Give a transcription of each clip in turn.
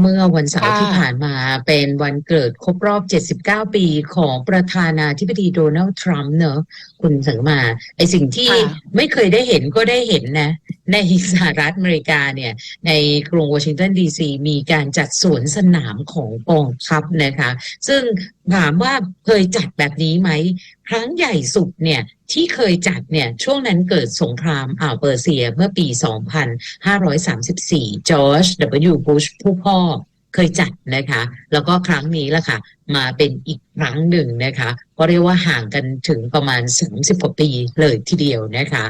เมื่อวันเสาร์ค่ะที่ผ่านมาเป็นวันเกิดครบรอบ 79 ปีของประธานาธิบดีโดนัลด์ทรัมป์เนอะคุณสังมาไอสิ่งที่ค่ะไม่เคยได้เห็นก็ได้เห็นนะในสหรัฐอเมริกาเนี่ยในกรุงวอชิงตันดีซีมีการจัดสวนสนามของกองทัพนะคะ ซึ่งถามว่าเคยจัดแบบนี้ไหม ครั้งใหญ่สุดเนี่ยที่เคยจัดเนี่ยช่วงนั้นเกิดสงครามอ่าวเปอร์เซียเมื่อปี 2534 จอร์จ W. บุชผู้พ่อ เคยจัดนะคะ แล้วก็ครั้งนี้ละค่ะ มาเป็นอีกครั้งหนึ่งนะคะ ก็เรียกว่าห่างกันถึงประมาณ 30กว่าปีเลยทีเดียวนะคะ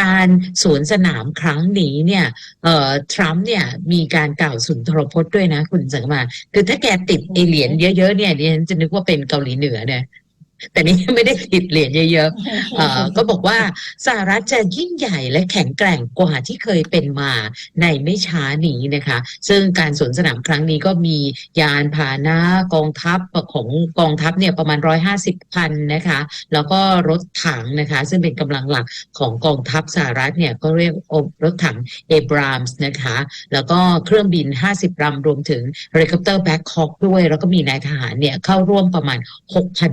การสวนสนามครั้งนี้เนี่ยเอ่อทรัมป์เนี่ยมีการกล่าวสุนทรพจน์ด้วยนะคุณสังมา คือถ้าแกติดไอเหรียญเยอะๆเนี่ยดิฉันจะนึกว่าเป็นเกาหลีเหนือเนี่ย แต่นี่ไม่ได้ติดเหรียญเยอะๆเอ่อก็บอกว่าสหรัฐจะยิ่งใหญ่และแข็งแกร่งกว่าที่เคยเป็นมาในไม่ช้านี้นะคะ ซึ่งการสวนสนามครั้งนี้ก็มียานพาหนะกองทัพของกองทัพเนี่ยประมาณ 150คันนะคะ แล้วก็รถถังนะคะ ซึ่งเป็นกำลังหลักของกองทัพสหรัฐเนี่ยก็เรียกรถถังเอบรามส์นะคะ แล้วก็เครื่องบิน 50ลำรวมถึงเฮลิคอปเตอร์แบ็คฮอคด้วย แล้วก็มีนายทหารเนี่ยเข้าร่วมประมาณ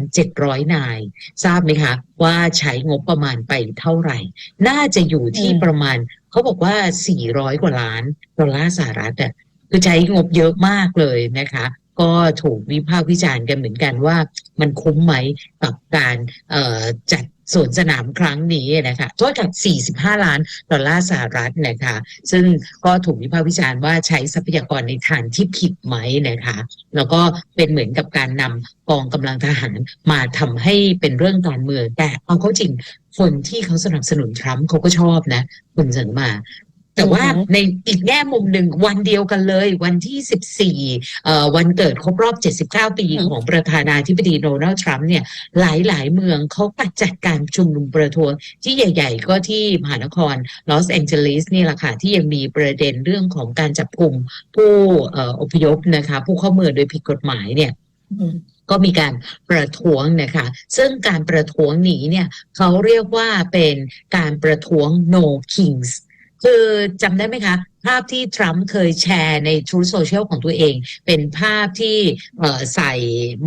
6,700นาย ทราบไหมคะ ว่าใช้งบประมาณไปเท่าไหร่ น่าจะอยู่ที่อืมประมาณ เขาบอกว่า 400 กว่าล้านดอลลาร์สหรัฐอะคือใช้งบเยอะมากเลยนะคะ ก็ถูกวิพากษ์วิจารณ์กันเหมือนกันว่า มันคุ้มไหมกับการเอ่อจัด สวนสนามครั้งนี้นะคะโทษกับ45 ล้านดอลลาร์สหรัฐนะคะซึ่งก็ถูกวิพากษ์วิจารณ์ว่าใช้ทรัพยากรในทางที่ผิดไหมนะคะแล้วก็เป็นเหมือนกับการนำกองกำลังทหารมาทำให้เป็นเรื่องการเมืองแต่เอาเข้าจริงคนที่เขาสนับสนุนทรัมป์เขาก็ชอบนะ คุณเสริมมา แต่ว่าอือฮึในอีกแง่มุมหนึ่งวันเดียวกันเลย วันที่ 14เอ่อวันเกิดครบรอบ 79 ปีของประธานาธิบดีโดนัลด์ทรัมป์เนี่ยหลายๆเมืองเขาปัดจัดการชุมนุมประท้วงที่ใหญ่ ๆ ก็ที่มหานครลอสแองเจลิสนี่แหละค่ะที่ยังมีประเด็นเรื่องของการจับกลุ่มผู้เอ่ออพยพนะคะผู้เข้าเมืองโดยผิดกฎหมายเนี่ยอืมก็มีการประท้วงนะคะซึ่งการประท้วงนี้เนี่ยเขาเรียกว่าเป็นการประท้วง no kings คือจำได้ไหมคะ ภาพที่ทรัมป์เคยแชร์ใน True Social ของตัวเอง เป็นภาพที่เอ่อใส่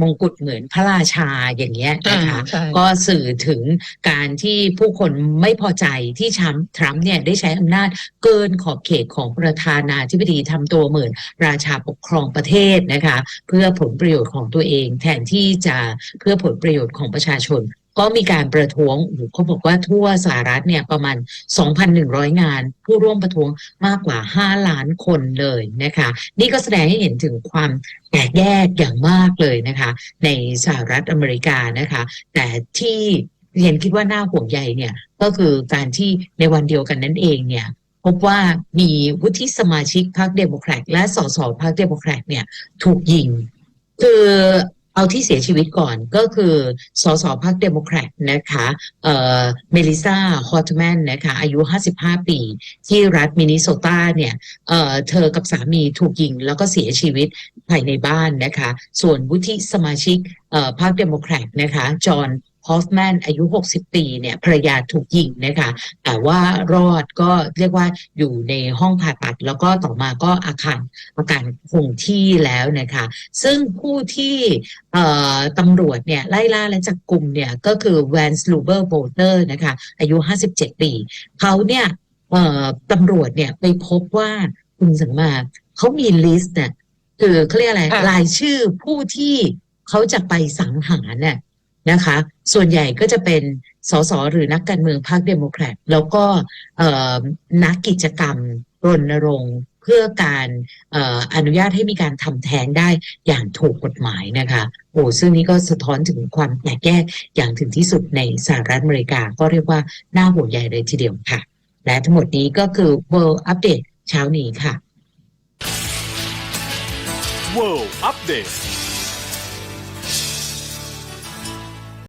มงกุฎเหมือนพระราชาอย่างเงี้ยนะคะอ่าใช่ก็สื่อถึงการที่ผู้คนไม่พอใจที่ทรัมป์ทรัมป์เนี่ยได้ใช้อำนาจเกินขอบเขตของประธานาธิบดีทำตัวเหมือนราชาปกครองประเทศนะคะ เพื่อผลประโยชน์ของตัวเองแทนที่จะเพื่อผลประโยชน์ของประชาชน ก็มีการประท้วงอ้โหเขาบอกว่าทั่วสหรัฐเนี่ยประมาณ 2,100 งาน ผู้ร่วมประท้วงมากกว่า 5 ล้านคนเลยนะคะ นี่ก็แสดงให้เห็นถึงความแตกแยกอย่างมากเลยนะคะ ในสหรัฐอเมริกานะคะ แต่ที่เรียนคิดว่าน่าห่วงใยเนี่ยก็คือการที่ในวันเดียวกันนั่นเองเนี่ยพบว่ามีวุฒิสมาชิกพรรคเดโมแครตและสสพรรคเดโมแครตเนี่ยถูกยิง คือ เอาที่เสียชีวิตก่อนก็คือสสพรรคเดโมแครตนะคะเอ่อเมลิซาฮอตแมนนะคะอายุ 55 ปี ที่รัฐมินนิโซตาเนี่ยเอ่อเธอกับสามีถูกยิงแล้วก็เสียชีวิตภายในบ้านนะคะ ส่วนวุฒิสมาชิกเอ่อพรรคเดโมแครตนะคะจอห์น ฮอฟแมนอายุ 60 ปีเนี่ยภรรยาถูกยิงนะคะแต่ว่ารอดก็เรียกว่าอยู่ในห้องผ่าตัด แล้วก็ต่อมาก็อาการอาการคงที่แล้วนะคะซึ่งผู้ที่เอ่อตำรวจเนี่ยไล่ล่าและจับกลุ่มเนี่ยก็คือแวนส์ลูเบอร์โบเตอร์นะคะอายุ 57 ปี เขาเนี่ยเอ่อตำรวจเนี่ยไปพบว่าคุณสังมาเขามีลิสต์เนี่ยคือเขาเรียกอะไรค่ะรายชื่อผู้ที่เขาจะไปสังหารเนี่ย นะคะ ส่วนใหญ่ก็จะเป็นสสหรือนักการเมืองพรรคเดโมแครตแล้วก็นักกิจกรรมรณรงค์เพื่อการเอ่อนุญาตให้มีการทำแท้งได้อย่างถูกกฎหมายนะคะโอ้ซึ่งนี้ก็สะท้อนถึงความแตกแยกอย่างถึงที่สุดในสหรัฐอเมริกาก็เรียกว่าหน่าห่วงใยเลยทีเดียวค่ะ และทั้งหมดนี้ก็คือ World Update เช้านี้ค่ะ World Update